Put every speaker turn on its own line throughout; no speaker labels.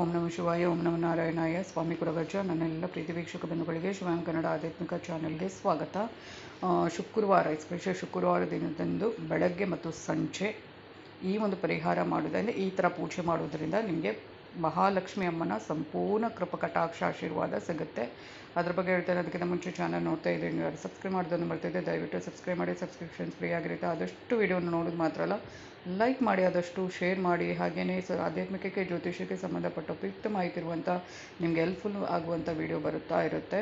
ಓಂ ನಮ ಶಿವಾಯ, ಓಂ ನಮ ನಾರಾಯಣಾಯ. ಸ್ವಾಮಿ ಕುರಗಜ್ಜ, ನನ್ನೆಲ್ಲ ಪ್ರೀತಿ ವೀಕ್ಷಕ ಬಂಧುಗಳಿಗೆ ಶಿವಾಂ ಕನ್ನಡ ಆಧ್ಯಾತ್ಮಿಕ ಚಾನೆಲ್ಗೆ ಸ್ವಾಗತ. ಶುಕ್ರವಾರ ಎಸ್ಪೆಷಲ್ ಶುಕ್ರವಾರ ದಿನದಂದು ಬೆಳಗ್ಗೆ ಮತ್ತು ಸಂಜೆ ಈ ಒಂದು ಪರಿಹಾರ ಮಾಡೋದ್ರಿಂದ, ಈ ಥರ ಪೂಜೆ ಮಾಡೋದ್ರಿಂದ ನಿಮಗೆ ಮಹಾಲಕ್ಷ್ಮಿ ಅಮ್ಮನ ಸಂಪೂರ್ಣ ಕೃಪಕಟಾಕ್ಷ ಆಶೀರ್ವಾದ ಸಿಗುತ್ತೆ. ಅದ್ರ ಬಗ್ಗೆ ಹೇಳ್ತಾರೆ ಅದಕ್ಕಿಂತ ಮುಂಚೆ ಚಾನಲ್ ನೋಡ್ತಾ ಇದ್ದೀನಿ ಯಾರು ಸಬ್ಸ್ಕ್ರೈಬ್ ಮಾಡೋದನ್ನು ಬರ್ತಿದ್ದೆ ದಯವಿಟ್ಟು ಸಬ್ಸ್ಕ್ರೈಬ್ ಮಾಡಿ ಸಬ್ಸ್ಕ್ರಿಪ್ಷನ್ಸ್ ಫ್ರೀ ಆಗಿರುತ್ತೆ. ಆದಷ್ಟು ವೀಡಿಯೋನ ನೋಡೋದು ಮಾತ್ರ ಅಲ್ಲ ಲೈಕ್ ಮಾಡಿ, ಆದಷ್ಟು ಶೇರ್ ಮಾಡಿ. ಹಾಗೆಯೇ ಸ, ಆಧ್ಯಾತ್ಮಿಕಕ್ಕೆ ಜ್ಯೋತಿಷಕ್ಕೆ ಸಂಬಂಧಪಟ್ಟ ಉಪಯುಕ್ತ ಮಾಹಿತಿ ಇರುವಂಥ ನಿಮಗೆ ಹೆಲ್ಪ್ಫುಲ್ ಆಗುವಂಥ ವೀಡಿಯೋ ಬರುತ್ತಾ ಇರುತ್ತೆ.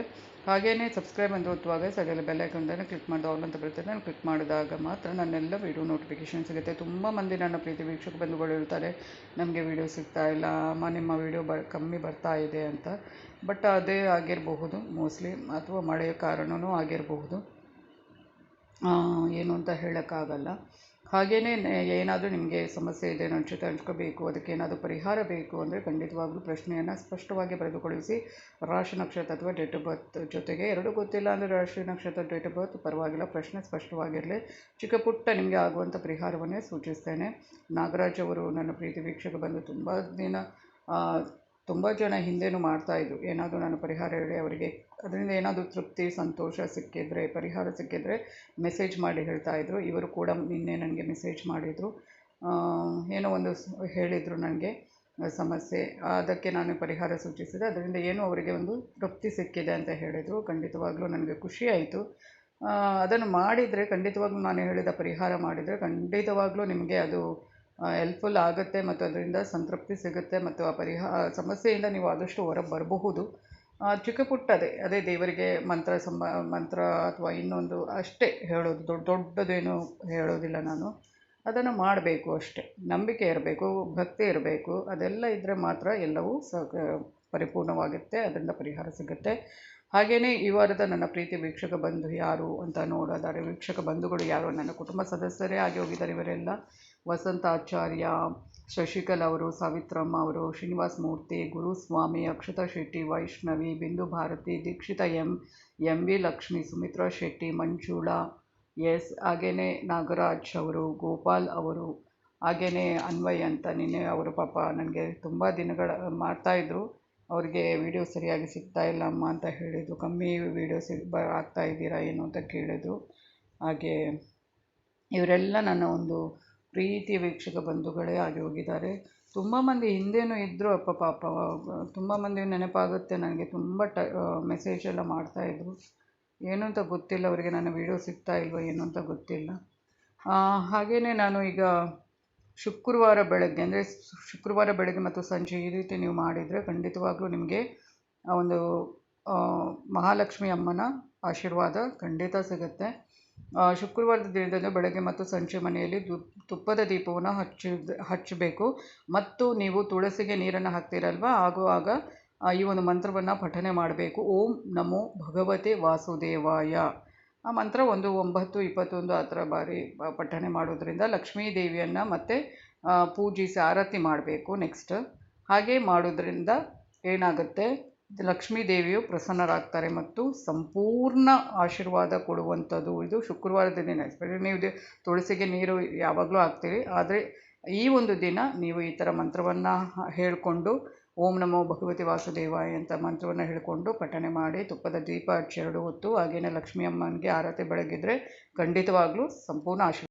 ಹಾಗೆಯೇ ಸಬ್ಸ್ಕ್ರೈಬ್ ಅಂತ ಒತ್ತುವಾಗ ಸರಿಯಲ್ಲಿ ಬೆಲ್ ಐಕನ್ದನ್ನು ಕ್ಲಿಕ್ ಮಾಡಿದ ಆಲ್ ಅಂತ ಬರುತ್ತೆ. ನಾನು ಕ್ಲಿಕ್ ಮಾಡಿದಾಗ ಮಾತ್ರ ನನ್ನೆಲ್ಲ ವಿಡಿಯೋ ನೋಟಿಫಿಕೇಷನ್ ಸಿಗುತ್ತೆ. ತುಂಬ ಮಂದಿ ನನ್ನ ಪ್ರೀತಿ ವೀಕ್ಷಕ ಬಂಧುಗಳು ಹೇಳ್ತಾರೆ ನಮಗೆ ವಿಡಿಯೋ ಸಿಗ್ತಾ ಇಲ್ಲ, ಅಮ್ಮ, ನಿಮ್ಮ ವೀಡಿಯೋ ಬ, ಕಮ್ಮಿ ಬರ್ತಾ ಇದೆ ಅಂತ. ಬಟ್ ಅದೇ ಆಗಿರಬಹುದು. ಮೋಸ್ಟ್ಲಿ ಅಥವಾ ಮಳೆಯ ಕಾರಣವೂ ಆಗಿರಬಹುದು. ಏನು ಅಂತ ಹೇಳೋಕ್ಕಾಗಲ್ಲ. ಹಾಗೆಯೇ ಏನಾದರೂ ನಿಮಗೆ ಸಮಸ್ಯೆ ಇದೆ ನನ್ನ ಜೊತೆ ಅದಕ್ಕೆ ಏನಾದರೂ ಪರಿಹಾರ ಬೇಕು ಅಂದರೆ ಖಂಡಿತವಾಗ್ಲೂ ಪ್ರಶ್ನೆಯನ್ನು ಸ್ಪಷ್ಟವಾಗಿ ಬರೆದು ಕಳುಹಿಸಿ ರಾಶಿ ನಕ್ಷತ್ರ ಅಥವಾ ಡೇಟ್ ಆಫ್ ಬರ್ತ್ ಜೊತೆಗೆ ಎರಡು ಗೊತ್ತಿಲ್ಲ ಅಂದರೆ ರಾಶಿ ನಕ್ಷತ್ರ ಡೇಟ್ ಆಫ್ ಬರ್ತ್ ಪರವಾಗಿಲ್ಲ, ಪ್ರಶ್ನೆ ಸ್ಪಷ್ಟವಾಗಿರಲಿ. ಚಿಕ್ಕ ಪುಟ್ಟ ನಿಮಗೆ ಆಗುವಂಥ ಪರಿಹಾರವನ್ನೇ ಸೂಚಿಸ್ತೇನೆ. ನಾಗರಾಜ್ ಅವರು ನನ್ನ ಪ್ರೀತಿ ವೀಕ್ಷಕ ಬಂದು ತುಂಬ ದಿನ ತುಂಬ ಜನ ಹಿಂದೆನೂ ಮಾಡ್ತಾಯಿದ್ರು ಏನಾದರೂ ನಾನು ಪರಿಹಾರ ಹೇಳಿ ಅವರಿಗೆ, ಅದರಿಂದ ಏನಾದರೂ ತೃಪ್ತಿ, ಸಂತೋಷ ಸಿಕ್ಕಿದ್ರೆ, ಪರಿಹಾರ ಸಿಕ್ಕಿದ್ರೆ ಮೆಸೇಜ್ ಮಾಡಿ ಹೇಳ್ತಾಯಿದ್ರು ಇವರು ಕೂಡ ನಿನ್ನೆ ನನಗೆ ಮೆಸೇಜ್ ಮಾಡಿದರು. ಏನೋ ಒಂದು ಹೇಳಿದರು ನನಗೆ ಸಮಸ್ಯೆ. ಅದಕ್ಕೆ ನಾನು ಪರಿಹಾರ ಸೂಚಿಸಿದೆ. ಅದರಿಂದ ಏನೋ ಅವರಿಗೆ ಒಂದು ತೃಪ್ತಿ ಸಿಕ್ಕಿದೆ ಅಂತ ಹೇಳಿದರು. ಖಂಡಿತವಾಗ್ಲೂ ನನಗೆ ಖುಷಿ ಆಯಿತು. ಅದನ್ನು ಮಾಡಿದರೆ ಖಂಡಿತವಾಗ್ಲೂ ನಾನು ಹೇಳಿದ ಪರಿಹಾರ ಮಾಡಿದರೆ ಖಂಡಿತವಾಗ್ಲೂ ನಿಮಗೆ ಅದು ಹೆಲ್ಪ್ಫುಲ್ ಆಗುತ್ತೆ ಮತ್ತು ಅದರಿಂದ ಸಂತೃಪ್ತಿ ಸಿಗುತ್ತೆ ಮತ್ತು ಆ ಪರಿಹಾರ ಸಮಸ್ಯೆಯಿಂದ ನೀವು ಆದಷ್ಟು ಹೊರಗೆ ಬರಬಹುದು. ಚಿಕ್ಕ ಪುಟ್ಟದೇ ಅದೇ ದೇವರಿಗೆ ಮಂತ್ರ ಸಂಬ, ಮಂತ್ರ ಅಥವಾ ಇನ್ನೊಂದು ಅಷ್ಟೇ ಹೇಳೋದು, ದೊಡ್ಡ, ದೊಡ್ಡದೇನು ಹೇಳೋದಿಲ್ಲ ನಾನು. ಅದನ್ನು ಮಾಡಬೇಕು ಅಷ್ಟೇ. ನಂಬಿಕೆ ಇರಬೇಕು, ಭಕ್ತಿ ಇರಬೇಕು, ಅದೆಲ್ಲ ಇದ್ದರೆ ಮಾತ್ರ ಎಲ್ಲವೂ ಸ ಪರಿಪೂರ್ಣವಾಗುತ್ತೆ, ಅದರಿಂದ ಪರಿಹಾರ ಸಿಗುತ್ತೆ. ಹಾಗೆಯೇ ಈ ವಾರದ ನನ್ನ ಪ್ರೀತಿ ವೀಕ್ಷಕ ಬಂಧು ಯಾರು ಅಂತ ನೋಡೋದಾದರೆ ವೀಕ್ಷಕ ಬಂಧುಗಳು ಯಾರು? ನನ್ನ ಕುಟುಂಬ ಸದಸ್ಯರೇ ಆಗಿ ಹೋಗಿದ್ದಾರೆ ಇವರೆಲ್ಲ. ವಸಂತ ಆಚಾರ್ಯ, ಶಶಿಕಲಾ ಅವರು, ಸಾವಿತ್ರಮ್ಮ ಅವರು, Srinivasa Murthy Guruswamy Akshata Shetty, Vaishnavi, Bindu Bharati, Dikshita M M V Lakshmi, Sumitra Shetty, Manjula, S ಹಾಗೆಯೇ ನಾಗರಾಜ್ ಅವರು, ಗೋಪಾಲ್ ಅವರು ಹಾಗೆಯೇ ಅನ್ವಯ್ ಅಂತ ನಿನ್ನೆ ಅವರು ಪಾಪ ನನಗೆ ತುಂಬ ದಿನಗಳ ಮಾಡ್ತಾಯಿದ್ರು ಅವ್ರಿಗೆ ವಿಡಿಯೋ ಸರಿಯಾಗಿ ಸಿಗ್ತಾ ಇಲ್ಲ ಅಮ್ಮ ಅಂತ ಹೇಳಿದರು. ಕಮ್ಮಿ ವಿಡಿಯೋ ಸಿಗ್ ಬ ಆಗ್ತಾ ಇದ್ದೀರಾ ಏನು ಅಂತ ಕೇಳಿದರು. ಹಾಗೆ ಇವರೆಲ್ಲ ನನ್ನ ಒಂದು ಪ್ರೀತಿ ವೀಕ್ಷಕ ಬಂಧುಗಳೇ ಆಗಿ ಹೋಗಿದ್ದಾರೆ. ತುಂಬ ಮಂದಿ ಹಿಂದೇನೂ ಇದ್ದರು ಅಪ್ಪ ಪಾಪ. ತುಂಬ ಮಂದಿ ನೆನಪಾಗುತ್ತೆ ನನಗೆ. ತುಂಬ ಟ ಮೆಸೇಜ್ ಎಲ್ಲ ಮಾಡ್ತಾಯಿದ್ರು ಏನು ಅಂತ ಗೊತ್ತಿಲ್ಲ. ಅವರಿಗೆ ನನ್ನ ವೀಡಿಯೋ ಸಿಗ್ತಾ ಇಲ್ವೋ ಏನು ಅಂತ ಗೊತ್ತಿಲ್ಲ. ಹಾಗೆಯೇ ನಾನು ಈಗ ಶುಕ್ರವಾರ ಬೆಳಗ್ಗೆ, ಅಂದರೆ ಶುಕ್ರವಾರ ಬೆಳಗ್ಗೆ ಮತ್ತು ಸಂಜೆ ಈ ರೀತಿ ನೀವು ಮಾಡಿದರೆ ಖಂಡಿತವಾಗ್ಲೂ ನಿಮಗೆ ಆ ಒಂದು ಮಹಾಲಕ್ಷ್ಮಿ ಅಮ್ಮನ ಆಶೀರ್ವಾದ ಖಂಡಿತ ಸಿಗುತ್ತೆ. ಶುಕ್ರವಾರದ ದಿನದಂದು ಬೆಳಗ್ಗೆ ಮತ್ತು ಸಂಜೆ ಮನೆಯಲ್ಲಿ ತುಪ್ಪದ ದೀಪವನ್ನು ಹಚ್ಚಿ ಹಚ್ಚಬೇಕು. ಮತ್ತು ನೀವು ತುಳಸಿಗೆ ನೀರನ್ನು ಹಾಕ್ತೀರಲ್ವ? ಆಗುವಾಗ ಈ ಒಂದು ಮಂತ್ರವನ್ನು ಪಠನೆ ಮಾಡಬೇಕು. ಓಂ ನಮೋ ಭಗವತೆ ವಾಸುದೇವಾಯ. ಆ ಮಂತ್ರ ಒಂದು ಒಂಬತ್ತು, ಇಪ್ಪತ್ತೊಂದು ಆ ಥರ ಬಾರಿ ಪಠಣೆ ಮಾಡೋದ್ರಿಂದ ಲಕ್ಷ್ಮೀ ದೇವಿಯನ್ನು ಮತ್ತೆ ಪೂಜಿಸಿ, ಆರತಿ ಮಾಡಬೇಕು ನೆಕ್ಸ್ಟ್ ಹಾಗೆ ಮಾಡೋದ್ರಿಂದ ಏನಾಗುತ್ತೆ? ಲಕ್ಷ್ಮೀ ದೇವಿಯು ಪ್ರಸನ್ನರಾಗ್ತಾರೆ ಮತ್ತು ಸಂಪೂರ್ಣ ಆಶೀರ್ವಾದ ಕೊಡುವಂಥದ್ದು. ಇದು ಶುಕ್ರವಾರದ ದಿನ ಎಸ್ಪೆಷಲಿ ನೀವು ತುಳಸಿಗೆ ನೀರು ಯಾವಾಗಲೂ ಹಾಕ್ತೀರಿ. ಆದರೆ ಈ ಒಂದು ದಿನ ನೀವು ಈ ಥರ ಮಂತ್ರವನ್ನು ಹೇಳಿಕೊಂಡು ಓಂ ನಮೋ ಭಗವತಿ ವಾಸುದೇವಾಯ ಅಂತ ಮಂತ್ರವನ್ನು ಹೇಳಿಕೊಂಡು ಪಠಣೆ ಮಾಡಿ ತುಪ್ಪದ ದೀಪ ಹಚ್ಚಿ ಎರಡು ಹೊತ್ತು ಹಾಗೆಯೇ ಲಕ್ಷ್ಮೀ ಅಮ್ಮನಿಗೆ ಆರತಿ ಬೆಳಗಿದ್ರೆ ಖಂಡಿತವಾಗ್ಲೂ ಸಂಪೂರ್ಣ ಆಶೀರ್ವಾದ